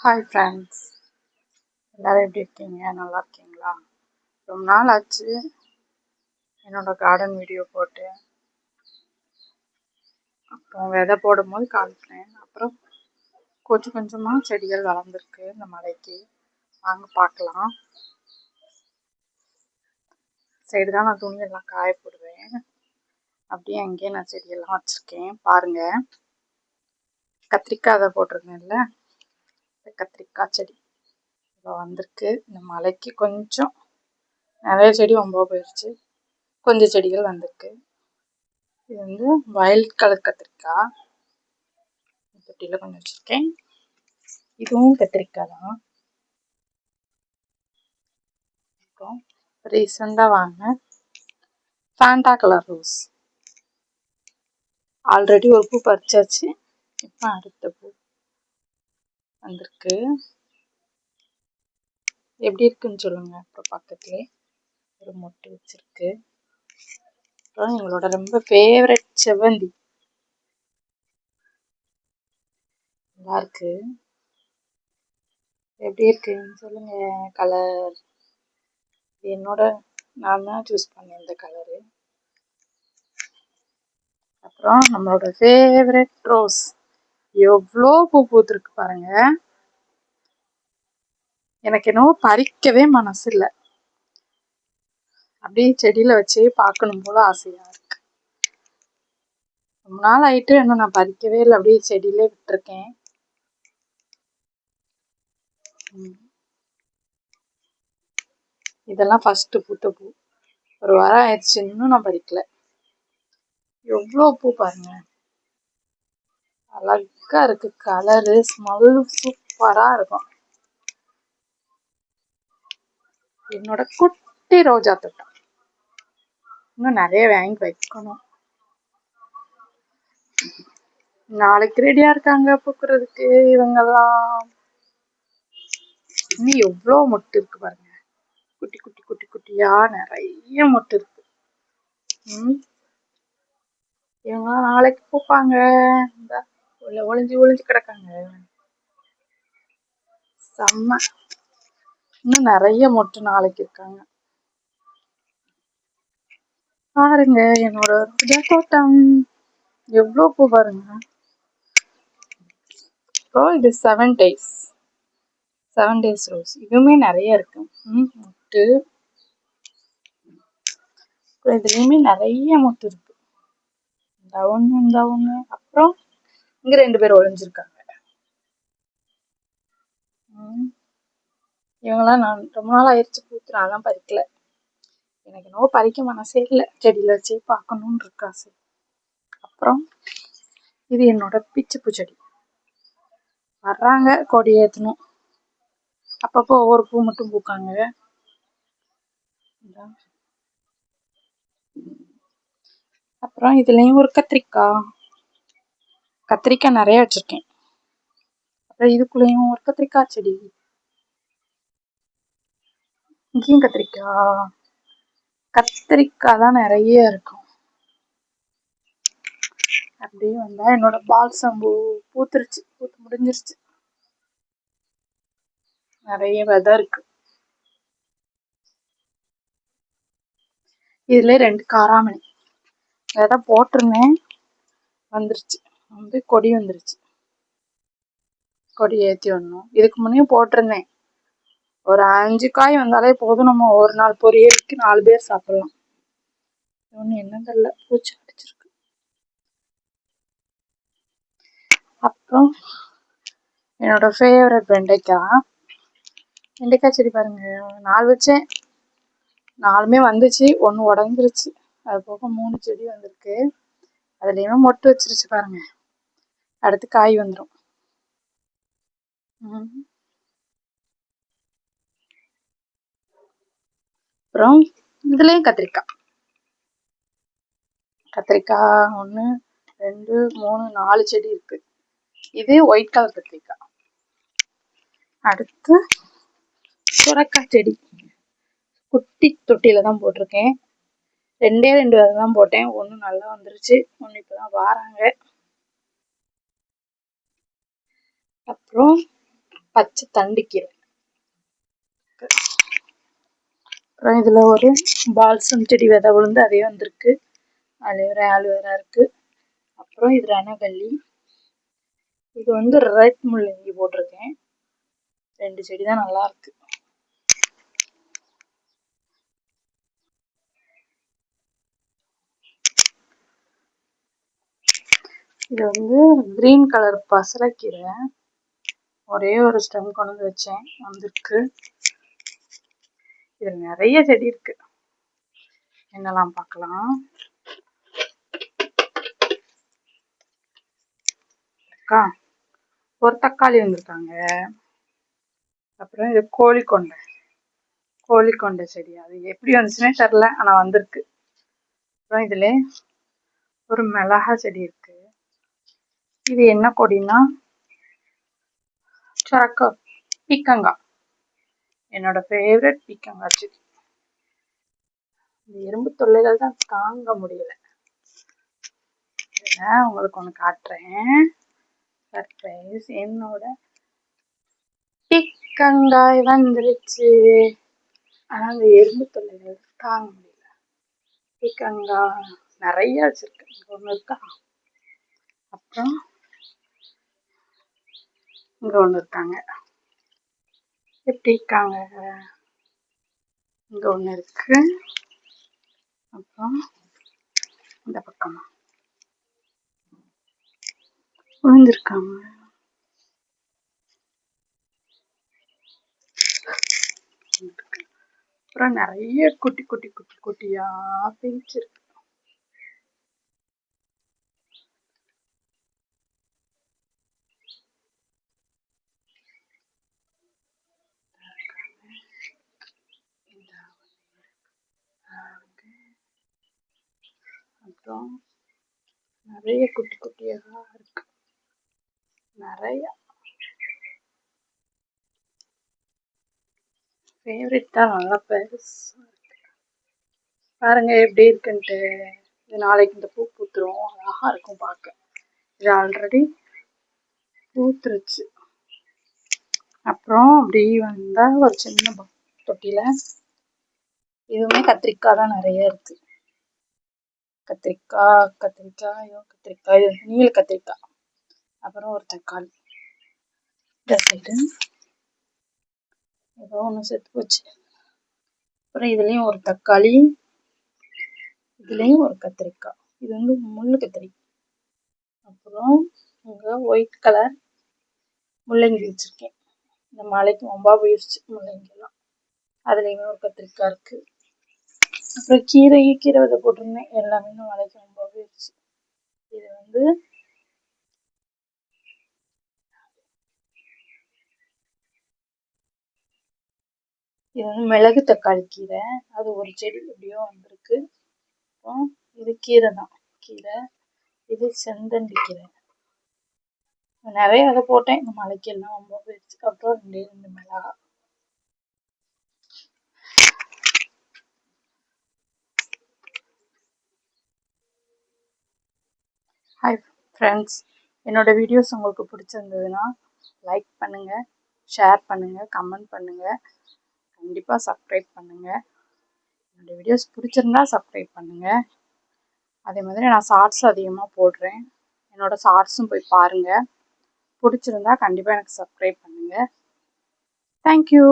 Hi friends எல்லோரும் எப்படி இருக்கீங்க? நல்லா இருக்கீங்களா? ரொம்ப நாள் ஆச்சு. என்னோட கார்டன் வீடியோ போட்டு. அப்புறம் விதை போடும்போது காமிக்கிறேன். அப்புறம் கொஞ்சம் கொஞ்சமாக செடிகள் வளர்ந்துருக்கு இந்த மலைக்கு. வாங்க பார்க்கலாம். சைடு தான் நான் துணியெல்லாம் காய போடுவேன். அப்படியே அங்கேயே நான் செடியெல்லாம் வச்சுருக்கேன். பாருங்கள் கத்திரிக்காய் அதை கத்திரிக்காய் செடி இப்போ வந்திருக்கு. இந்த மலைக்கு கொஞ்சம் நிறைய செடி ரொம்ப போயிடுச்சு கொஞ்சம் செடிகள் வந்திருக்கு. இது வந்து வயலட் கலர் கத்திரிக்காய். தொட்டியில் கொஞ்சம் வச்சுருக்கேன். இதுவும் கத்திரிக்காய் தான். அப்புறம் ரீசெண்டாக வாங்கினேன் ஃபேண்டா கலர் ரோஸ். ஆல்ரெடி ஒரு பூ பறிச்சாச்சு. இப்போ அடுத்த பூ. வந்திருக்கு. எப்படி இருக்குன்னு சொல்லுங்க. அப்புறம் பக்கத்துலேயே ஒரு மொட்டு வச்சிருக்கு. அப்புறம் எங்களோட ரொம்ப ஃபேவரட் செவ்வந்தி. நல்லா இருக்கு. எப்படி இருக்குன்னு சொல்லுங்க. கலர் என்னோட நான் தான் சூஸ் பண்ணேன் இந்த கலரு அப்புறம் நம்மளோட ஃபேவரட் ரோஸ் எவ்வளோ பூ பூத்துருக்கு பாருங்க. எனக்கு என்னவோ பறிக்கவே மனசு இல்லை. அப்படியே செடியில வச்சே பார்க்கணும் போல ஆசையா இருக்கு. ரொம்ப நாள் ஆயிட்டு இன்னும் நான் பறிக்கவே இல்லை. அப்படியே செடியிலே விட்டுருக்கேன். இதெல்லாம் ஃபர்ஸ்ட் பூத்த பூ. ஒரு வாரம் ஆயிடுச்சு. இன்னும் நான் பறிக்கல. எவ்வளோ பூ பாருங்க. அழகா இருக்கு. கலரு ஸ்மெல் சூப்பரா இருக்கும். என்னோட குட்டி ரோஜா தோட்டம். இன்னும் நிறைய வாங்கி வைக்கணும். நாளைக்கு ரெடியா இருக்காங்க பூக்குறதுக்கு இவங்கெல்லாம். இன்னும் எவ்வளோ மொட்டு இருக்கு பாருங்க. குட்டி குட்டி குட்டி குட்டியா நிறைய மொட்டு இருக்கு. ம். இவங்கெல்லாம் நாளைக்கு பூப்பாங்க. இந்த. உள்ள ஒளிஞ்சு ஒளிஞ்சு கிடக்காங்க. செம்ம. இன்னும் நிறைய மொட்டு நாளைக்கு இருக்காங்க. பாருங்க என்னோட ரோஜா தோட்டம் எவ்வளோ பூ பாருங்க. அப்புறம் இது seven days seven days rose இதுவுமே நிறைய இருக்கு. முட்டு. இதுலேயுமே நிறைய மொட்டு இருக்கு. இந்த ஒன்று இந்த ஒன்று அப்புறம் இங்க ரெண்டு பேர் ஒளிஞ்சிருக்காங்க. இவங்கெல்லாம் நான் ரொம்ப நாள் ஆயிடுச்சு பூத்து பறிக்கல. எனக்கு என்னவோ பறிக்க மனசே இல்லை. செடியில வச்சு பார்க்கணும்னு இருக்கா ஆசை. அப்புறம் இது என்னோட பிச்சு பூச்செடி வர்றாங்க கொடி ஏற்றணும் அப்பப்போ ஒவ்வொரு பூ மட்டும் பூக்காங்க. அப்புறம் இதுலயும் ஒரு கத்திரிக்காய். கத்திரிக்காய் நிறைய வச்சிருக்கேன். அப்புறம் இதுக்குள்ளேயும் ஒரு கத்திரிக்காய் செடி. இங்கேயும் கத்திரிக்காய். கத்திரிக்காய் தான் நிறைய இருக்கும். அப்படியே வந்தா என்னோட பால்சம்பு பூத்துருச்சு. பூத்து முடிஞ்சிருச்சு. நிறைய விதை இருக்கு. இதுல ரெண்டு காராமணி. விதை போட்டிருந்தேன். வந்துருச்சு. வந்து கொடி வந்துருச்சு. கொடி ஏற்றி வரணும் இதுக்கு முன்னையும் போட்டிருந்தேன். ஒரு அஞ்சு காய் வந்தாலே போதும். நம்ம ஒரு நாள் பொரியலுக்கு நாலு பேர் சாப்பிடலாம். ஒன்று என்ன தெரியல. பூச்சி அடிச்சிருக்கு. அப்புறம் என்னோட ஃபேவரட் வெண்டைக்காய். வெண்டைக்காய் செடி பாருங்க. நாலு வச்சேன். நாலுமே வந்துச்சு. ஒன்று உடஞ்சிருச்சு. அது போக மூணு செடி வந்திருக்கு. அதுலேயுமே மொட்டு வச்சிருச்சு பாருங்க. அடுத்து காய் வந்துடும் அப்புறம் இதுலேயும் கத்திரிக்காய். கத்திரிக்காய் ஒன்று ரெண்டு மூணு நாலு செடி இருக்கு. இது ஒயிட் கலர் கத்திரிக்காய். அடுத்து சுரக்காய் செடி. குட்டி தொட்டியில தான் போட்டிருக்கேன். ரெண்டே ரெண்டு விதை தான் போட்டேன். ஒன்று நல்லா வந்துருச்சு. ஒன்று இப்போ தான் வாராங்க. அப்புறம் பச்சை தண்டிக்கீரை அப்புறம் இதில் ஒரு பால்சம் செடி விதை விழுந்து அதே வந்திருக்கு. அதில் ஆலுவரா ஆலுவேரா இருக்குது அப்புறம் இது ரணகல்லி இது வந்து ரெட் முள்ளங்கி போட்டிருக்கேன். ரெண்டு செடி தான் நல்லா இருக்கு. இது வந்து கிரீன் கலர் பசலைக்கீரை ஒரே ஒரு ஸ்டெம் கொண்டு வந்து வச்சேன். வந்திருக்கு. இதில் நிறைய செடி இருக்கு. என்னெல்லாம் பார்க்கலாம். அக்கா ஒரு தக்காளி வந்திருக்காங்க. அப்புறம் இது கோழிக்கொண்டை. கோழிக்கொண்டை செடி. அது எப்படி வந்துச்சுன்னே தெரில ஆனால் வந்திருக்கு. அப்புறம் இதில் ஒரு மிளகா செடி இருக்கு. இது என்ன கொடின்னா சரக்கா பீக்கங்காய் என்னோட ஃபேவரட் பீக்கங்காய் செடி. இந்த எறும்பு தொல்லைகள் தான் தாங்க முடியல. உங்களுக்கு ஒன்று காட்டுறேன். சர்ப்ரைஸ் என்னோட பீக்கங்காய் வந்துருச்சு. ஆனால் அந்த எறும்பு தொல்லைகள் தாங்க முடியல. பீக்கங்காய் நிறைய வச்சிருக்கேன். ஒன்று இருக்கா? அப்புறம் இங்கே ஒன்று இருக்காங்க. எப்படி இருக்காங்க? இங்கே ஒன்று இருக்கு. அப்புறம் இந்த பக்கமா. விழுந்திருக்காங்க அப்புறம் நிறைய குட்டி குட்டி குட்டி குட்டியா பிரிச்சிருக்கு அப்புறம் நிறைய குட்டி குட்டியாக இருக்கு. நிறைய. ஃபேவரட் தான் நல்லா பெருசாக இருக்கு. பாருங்க எப்படி இருக்குன்ட்டு. இது நாளைக்கு இந்த பூ பூத்துரும். அழகாக இருக்கும் பார்க்க. இது ஆல்ரெடி பூத்துருச்சு. அப்புறம் அப்படி வந்தால் ஒரு சின்ன தொட்டியில். இதுவுமே கத்திரிக்காய் தான் நிறைய இருக்குது கத்திரிக்காய் கத்திரிக்காயோ கத்திரிக்காய் நீல கத்திரிக்காய் அப்புறம் ஒரு தக்காளி. இந்த சைடு ஏதோ ஒன்று செத்து போச்சு. அப்புறம் இதுலேயும் ஒரு தக்காளி இதுலேயும் ஒரு கத்திரிக்காய். இது வந்து முள் கத்திரி. அப்புறம் இங்கே ஒயிட் கலர் முள்ளங்கி வச்சுருக்கேன். இந்த மலைக்கு ரொம்ப போயிடுச்சு முள்ளங்கிலாம். அதுலேயுமே ஒரு கத்திரிக்காய் இருக்குது அப்புறம் கீரை கீரை விதை போட்டிருந்தேன். எல்லாமே மழைக்கு ரொம்ப போயிடுச்சு. இது வந்து இது வந்து மிளகு தக்காளி கீரை. அது ஒரு செடி எப்படியோ வந்திருக்கு. அப்புறம் இது கீரை தான். கீரை. இது செந்தண்டி கீரை. நிறைய அதை போட்டேன். இந்த மலைக்கு எல்லாம் ரொம்ப போயிடுச்சு. அப்புறம் ரெண்டே ரெண்டு மிளகா ஹாய் ஃப்ரெண்ட்ஸ் என்னோடய வீடியோஸ் உங்களுக்கு பிடிச்சிருந்ததுன்னா லைக் பண்ணுங்கள் ஷேர் பண்ணுங்கள் கமெண்ட் பண்ணுங்கள் கண்டிப்பாக சப்ஸ்கிரைப் பண்ணுங்கள் என்னோடய வீடியோஸ் பிடிச்சிருந்தா சப்ஸ்கிரைப் பண்ணுங்கள் அதே மாதிரி நான் ஷார்ட்ஸ் அதிகமாக போடுறேன். என்னோடய ஷார்ட்ஸும் போய் பாருங்கள் பிடிச்சிருந்தா கண்டிப்பாக எனக்கு சப்ஸ்கிரைப் பண்ணுங்கள் தேங்க்யூ